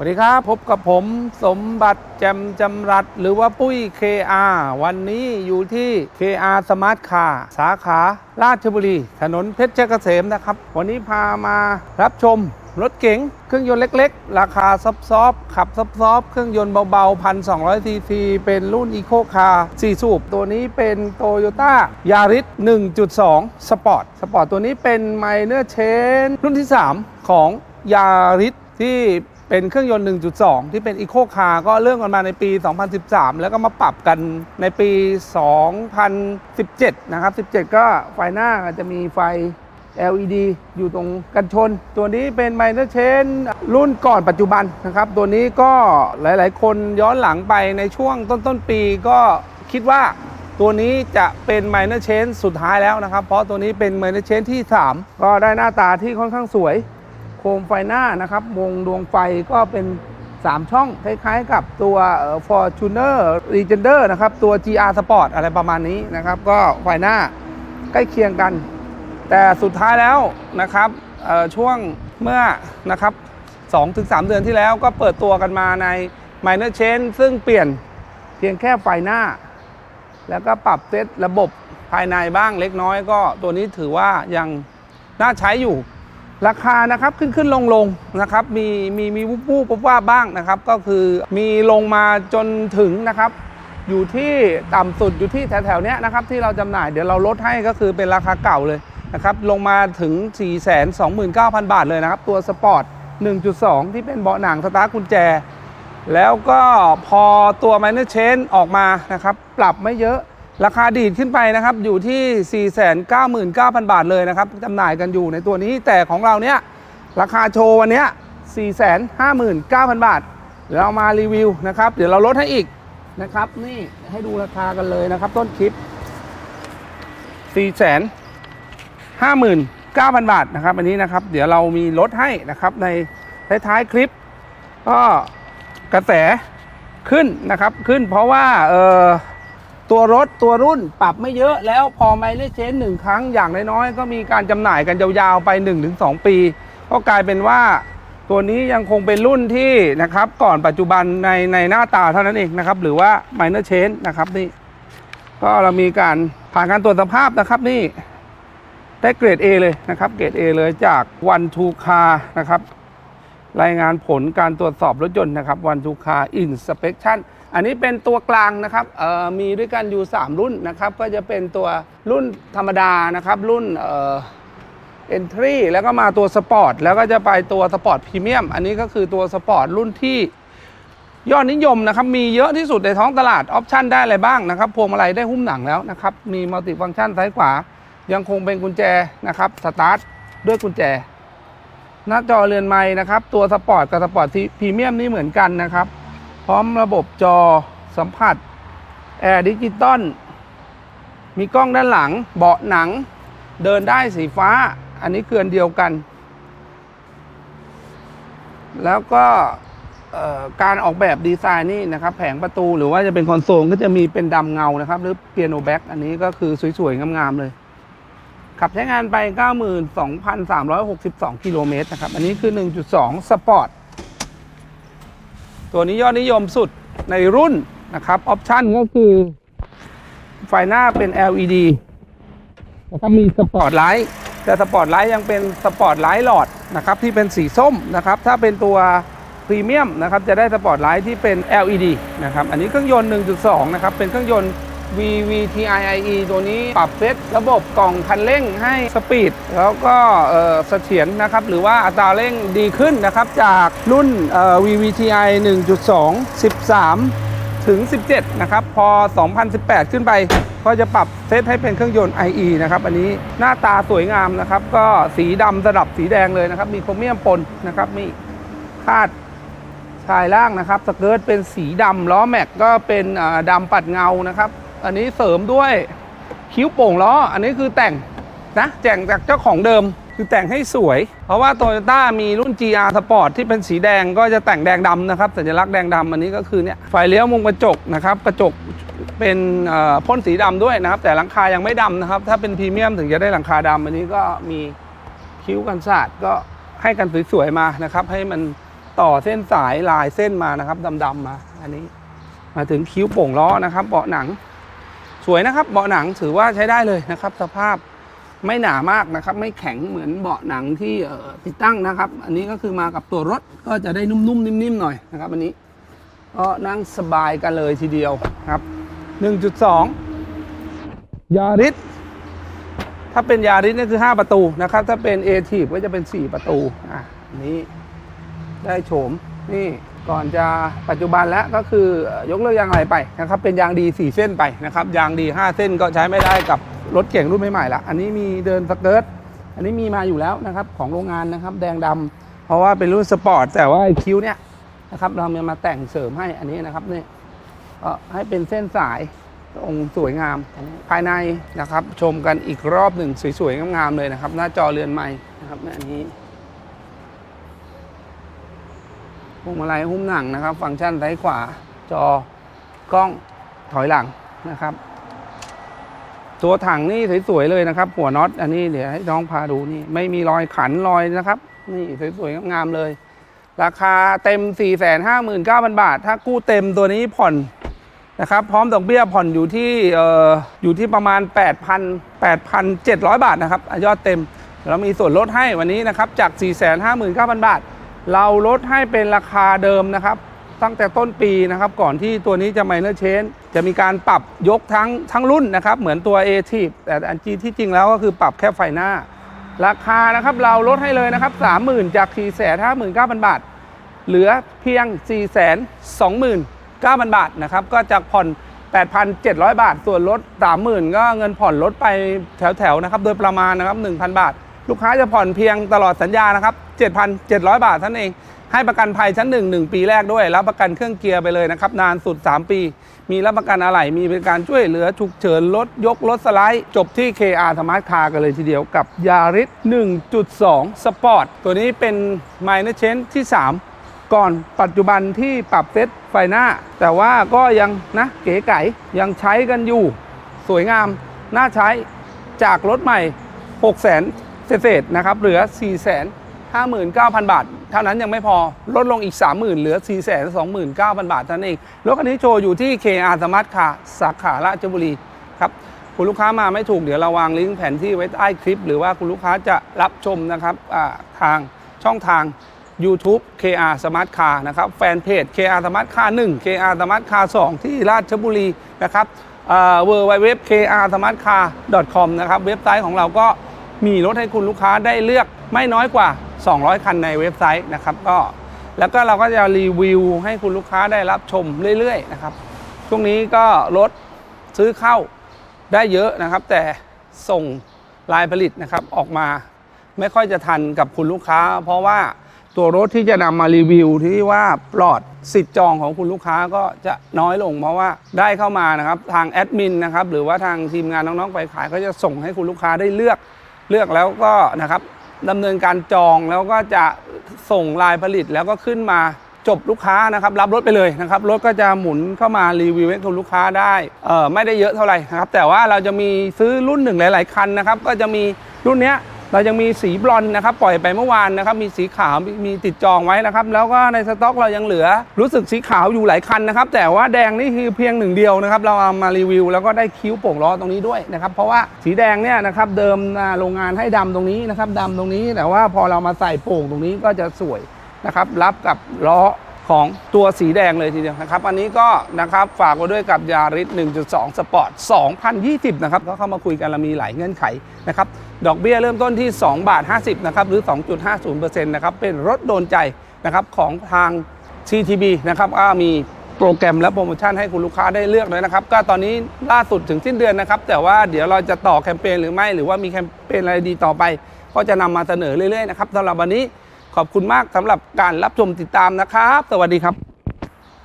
สวัสดีครับ พบกับผมสมบัติแจมจำรัด หรือว่าปุ้ย KR วันนี้อยู่ที่ KR Smart Car สาขาราชบุรี ถนนเพชรเกษมนะครับ วันนี้พามารับชมรถเก๋งเครื่องยนต์เล็กๆ ราคาซับซอบขับซับซอบเครื่องยนต์เบาๆ1,200ซีซีเป็นรุ่น Eco Car 4สูบ ตัวนี้เป็น Toyota Yaris 1.2 Sport Sport ตัวนี้เป็น Minor Change รุ่นที่ 3 ของ Yaris ที่ เป็นเครื่องยนต์ 1.2 ที่เป็น Eco Car ก็เริ่มกันมาในปี 2013 แล้วก็มาปรับกันในปี 2017 นะครับ 17 ก็ไฟหน้าจะมีไฟ LED อยู่ตรงกันชน ตัวนี้เป็น Minor Change รุ่นก่อนปัจจุบันนะครับ ตัวนี้ก็หลายๆ คนย้อนหลังไปในช่วงต้นๆ ปีก็คิดว่าตัวนี้จะเป็น Minor Change สุดท้ายแล้วนะครับ เพราะตัวนี้เป็น Minor Change ที่ 3 ก็ได้หน้าตาที่ค่อนข้างสวย โคมไฟหน้านะครับวงดวงไฟก็เป็น 3 ช่องคล้ายๆกับตัว Fortuner Legender นะครับ ตัว GR Sport อะไรประมาณนี้นะครับ ก็ไฟหน้าใกล้เคียงกัน แต่สุดท้ายแล้วนะครับช่วงเมื่อนะครับ2-3 เดือนที่แล้วก็เปิดตัวกันมาใน Minor Change ซึ่งเปลี่ยนเพียงแค่ไฟหน้า แล้วก็ปรับเซตระบบภายในบ้างเล็กน้อยก็ตัวนี้ถือว่ายังน่าใช้อยู่ ราคานะครับขึ้นขึ้นลงลงนะครับมีมีมีวูบวูบวับว่าบ้างนะครับ ก็คือมีลงมาจนถึงนะครับ อยู่ที่ต่ำสุดอยู่ที่แถวๆเนี้ยนะครับที่เราจำหน่ายเดี๋ยวเราลดให้ก็คือเป็นราคาเก่าเลยนะครับลงมาถึง 429,000 บาทเลยนะครับ ตัวสปอร์ต 1.2 ที่เป็นเบาะหนังสตาร์กุญแจ แล้วก็พอตัว Minor Change ออกมานะครับ ปรับไม่เยอะ ราคาดีดขึ้นไปนะครับอยู่ที่ 499,000 บาทเลยนะครับจำหน่ายกันอยู่ในตัวนี้แต่ของเราเนี้ยราคาโชว์วันเนี้ย459,000 บาท เดี๋ยวเรามารีวิวนะครับ เดี๋ยวเราลดให้อีกนะครับ นี่ให้ดูราคากันเลยนะครับ ต้นคลิป 459,000 บาทนะครับ อันนี้นะครับ เดี๋ยวเรามีลดให้นะครับในท้ายๆคลิป ก็กระแสขึ้นนะครับขึ้นเพราะว่าเออ ตัวรถตัวรุ่นปรับไม่เยอะแล้วพอไมเลเชนหนึ่งครั้งอย่างน้อยๆก็มีการจำหน่ายกันยาวๆไป 1-2 ปี ก็กลายเป็นว่าตัวนี้ยังคงเป็นรุ่นที่นะครับ ก่อนปัจจุบันในในหน้าตาเท่านั้นเองนะครับ หรือว่า minor change นะครับนี่ ก็เรามีการผ่านการตรวจสภาพนะครับนี่ได้เกรด A เลยนะครับเกรด A เลยจากวันทูคานะครับ รายงานผลการตรวจสอบรถยนต์นะครับวันทูคาอินสเป t ชัน อันนี้เป็นตัวกลางนะครับมีด้วยกันอยู่ 3 รุ่นนะครับ ก็จะเป็นตัวรุ่นธรรมดานะครับ รุ่นเอ่อ entry แล้วก็มาตัวสปอร์ตแล้วก็จะไปตัวสปอร์ตพรีเมียมอันนี้ก็คือตัวสปอร์ตรุ่นที่ยอดนิยมนะครับ มีเยอะที่สุดในท้องตลาดออปชันได้อะไรบ้างนะครับ พวงมาลัยได้หุ้มหนังแล้วนะครับ มีมัลติฟังก์ชันซ้ายขวา ยังคงเป็นกุญแจนะครับสตาร์ทด้วยกุญแจ หน้าจอเรือนไม้นะครับ ตัวสปอร์ตกับสปอร์ตพรีเมียมนี่เหมือนกันนะครับ พร้อมระบบจอสัมผัสแอร์ดิจิตอลมีกล้องด้านหลัง เบาะหนัง เดินได้สีฟ้า อันนี้เกือนเดียวกัน แล้วก็การออกแบบดีไซน์นี่นะครับ แผงประตูหรือว่าจะเป็นคอนโซลก็จะมีเป็นดำเงานะครับ หรือเปียโนแบ็กอันนี้ก็คือสวยๆ งามๆ เลย ขับใช้งานไป 92,362 กิโลเมตรนะครับ อันนี้คือ 1.2 สปอร์ต ตัวนี้ยอดนิยมสุดในรุ่นนะครับออปชันก็คือไฟหน้าเป็น LED แล้วก็มีสปอร์ตไลท์แต่สปอร์ตไลท์ยังเป็นสปอร์ตไลท์หลอดนะครับที่เป็นสีส้มนะครับถ้าเป็นตัวพรีเมียมนะครับจะได้สปอร์ตไลท์ที่เป็น LED นะครับอันนี้เครื่องยนต์ 1.2 นะครับเป็นเครื่องยนต์ VVTIIE ตัวนี้ปรับเซตระบบกล่องคันเร่งให้สปีด แล้วก็เสถียรนะครับ หรือว่าอัตราเร่งดีขึ้นนะครับ จากรุ่นเอ่อ VVTi 1.2 13 ถึง 17 นะครับ พอ 2018 ขึ้นไป ก็จะปรับเซตให้เป็นเครื่องยนต์ IE นะครับ อันนี้หน้าตาสวยงามนะครับ ก็สีดำสลับสีแดงเลยนะครับ มีโครเมียมปนนะครับ มีคาดชายล่างนะครับ สเกิร์ตเป็นสีดำล้อแม็กก็เป็นดำปัดเงานะครับ อันนี้เสริมด้วยคิ้วโป่งล้อ อันนี้คือแต่งนะแต่งจากเจ้าของเดิมคือแต่งให้สวย เพราะว่าโตโยต้ามีรุ่น GR Sport ที่เป็นสีแดงก็จะแต่งแดงดำนะครับสัญลักษณ์แดงดำอันนี้ก็คือเนี่ยไฟเลี้ยวมุมกระจกนะครับกระจกเป็นพ่นสีดำด้วยนะครับ แต่หลังคายังไม่ดำนะครับ ถ้าเป็นพรีเมียมถึงจะได้หลังคาดำอันนี้ก็มีคิ้วกันสาดก็ให้กันสวยๆมานะครับ ให้มันต่อเส้นสายลายเส้นมานะครับดำๆมา อันนี้มาถึงคิ้วโป่งล้อนะครับเบาะหนัง สวยนะครับเบาะหนังถือว่าใช้ได้เลยนะครับ สภาพไม่หนามากนะครับ ไม่แข็งเหมือนเบาะหนังที่ติดตั้งนะครับ อันนี้ก็คือมากับตัวรถก็จะได้นุ่มๆนิ่มๆหน่อยนะครับอันนี้ก็นั่งสบายกันเลยทีเดียวครับ 1.2 ยาริสถ้าเป็นยาริสนี่คือ 5 ประตูนะครับ ถ้าเป็นเอทีก็จะเป็น 4 ประตูอะนนี้ได้โฉมนี่ ก่อนจะปัจจุบันแล้วก็คือยกเลิกยางอะไรไปนะครับเป็นยางดี 4 เส้นไปนะครับยางดี 5 เส้นก็ใช้ไม่ได้กับรถเก่งรุ่นใหม่ๆละอันนี้มีเดินสเกิร์ตอันนี้มีมาอยู่แล้วนะครับของโรงงานนะครับแดงดำเพราะว่าเป็นรุ่นสปอร์ตแต่ว่าไอคิ้วเนี่ยนะครับเรามาแต่งเสริมให้อันนี้นะครับเนี่ยก็ให้เป็นเส้นสายองค์สวยงามภายในนะครับชมกันอีกรอบหนึ่งสวยๆงามๆเลยนะครับ หน้าจอเรือนใหม่นะครับอันนี้พ วงมาลัยหุ้มหนังนะครับ ฟังก์ชันซ้ายขวา จอกล้องถอยหลังนะครับ ตัวถังนี่สวยๆเลยนะครับ หัวน็อตอันนี้เดี๋ยวให้น้องพาดูนี่ ไม่มีรอยขันรอยนะครับ นี่สวยๆงามๆเลย ราคาเต็ม 459,000 บาท ถ้ากู้เต็มตัวนี้ผ่อนนะครับ พร้อมดอกเบี้ยผ่อนอยู่ที่อออยู่ที่ประมาณ 8,000 8,700 บาทนะครับยอดเต็มเรามีส่วนลดให้วันนี้นะครับจาก 459,000 บาท เราลดให้เป็นราคาเดิมนะครับ ตั้งแต่ต้นปีนะครับ ก่อนที่ตัวนี้จะไมเนอร์เชนจะมีการปรับยกทั้งทั้งรุ่นนะครับ เหมือนตัว a t แต่อันจีที่จริงแล้วก็คือปรับแค่ไฟหน้า ราคานะครับเราลดให้เลยนะครับ 30,000 จาก 459,000 บาท เหลือเพียง 4 2 9 0 0 0 บาทนะครับ ก็จากผ่อน 8,700 บาท ส่วนลด 30,000 ก็เงินผ่อนลดไปแถวๆนะครับ โดยประมาณนะครับ 1,000 บาท ลูกค้าจะผ่อนเพียงตลอดสัญญานะครับ 7,700 บาทท่านเอง ให้ประกันภัยชั้น 1 1 ปีแรกด้วย รับประกันเครื่องเกียร์ไปเลยนะครับ นานสุด 3 ปี มีรับประกันอะไหล่มีบริการช่วยเหลือฉุกเฉินรถยกรถสไลด์ จบที่ KR Smart Car กันเลยทีเดียวกับ Yaris 1.2 Sport ตัวนี้เป็น Minor Change ที่ 3 ก่อนปัจจุบันที่ปรับเซตไฟหน้า แต่ว่าก็ยังนะเก๋ไก๋ยังใช้กันอยู่ สวยงามน่าใช้จากรถใหม่ 6 0 0 0 0 เศษๆนะครับเหลือ 4 5 9 0 0 0 บาท เท่านั้นยังไม่พอลดลงอีก 30,000 เหลือ 4 2 9 0 0 0 บาทเท่านั้นเองรถคันนี้โชว์อยู่ที่ KR Smart Car สาขาราชบุรีครับคุณลูกค้ามาไม่ถูกเดี๋ยวเราวางลิงก์แผนที่ไว้ใต้คลิป หรือว่าคุณลูกค้าจะรับชมนะครับทางช่องทาง YouTube KR Smart Car นะครับแฟนเพจ KR Smart Car 1 KR Smart Car 2 ที่ราชบุรีนะครับเวอร์ไวเว็บ KR Smart Car com นะครับเว็บไซต์ของเราก็ มีรถให้คุณลูกค้าได้เลือกไม่น้อยกว่า 200 คันในเว็บไซต์นะครับก็แล้วก็เราก็จะรีวิวให้คุณลูกค้าได้รับชมเรื่อยๆนะครับช่วงนี้ก็รถซื้อเข้าได้เยอะนะครับ แต่ส่งลายผลิตนะครับออกมาไม่ค่อยจะทันกับคุณลูกค้า เพราะว่าตัวรถที่จะนำมารีวิวที่ว่าปลอดสิทธิ์จองของคุณลูกค้าก็จะน้อยลง เพราะว่าได้เข้ามานะครับทางแอดมินนะครับหรือว่าทางทีมงานน้องๆไปขายก็จะส่งให้คุณลูกค้าได้เลือก เลือกแล้วก็นะครับดำเนินการจองแล้วก็จะส่งลายผลิตแล้วก็ขึ้นมาจบลูกค้านะครับรับรถไปเลยนะครับรถก็จะหมุนเข้ามารีวิวให้คุณลูกค้าได้เออไม่ได้เยอะเท่าไหร่นะครับแต่ว่าเราจะมีซื้อรุ่นหนึ่งหลาย ๆ คันนะครับก็จะมีรุ่นเนี้ย เรายังมีสีบลอนนะครับปล่อยไปเมื่อวานนะครับมีสีขาวมีมีติดจองไว้นะครับแล้วก็ในสต็อกเรายังเหลือรู้สึกสีขาวอยู่หลายคันนะครับแต่ว่าแดงนี่คือเพียงหนึ่งเดียวนะครับเราเอามารีวิว แล้วก็ได้คิ้วโป่งล้อตรงนี้ด้วยนะครับเพราะว่าสีแดงเนี่ยนะครับเดิมโรงงานให้ดำตรงนี้นะครับดำตรงนี้ แต่ว่าพอเรามาใส่โป่งตรงนี้ก็จะสวยนะครับรับกับล้อ ของตัวสีแดงเลยทีเดียวนะครับ อันนี้ก็นะครับฝากไว้ด้วยกับยาริส1.2 สปอร์ต 2020 นะครับ ก็เข้ามาคุยกันเรามีหลายเงื่อนไขนะครับ ดอกเบี้ยเริ่มต้นที่ 2 บาท 50 นะครับ หรือ 2.50%นะครับ เป็นรถโดนใจนะครับของทาง CTB นะครับก็มีโปรแกรมและโปรโมชั่นให้คุณลูกค้าได้เลือกเลยนะครับ ก็ตอนนี้ล่าสุดถึงสิ้นเดือนนะครับ แต่ว่าเดี๋ยวเราจะต่อแคมเปญหรือไม่ หรือว่ามีแคมเปญอะไรดีต่อไป ก็จะนำมาเสนอเรื่อยๆนะครับสำหรับวันนี้ ขอบคุณมากสำหรับการรับชมติดตามนะครับ สวัสดีครับ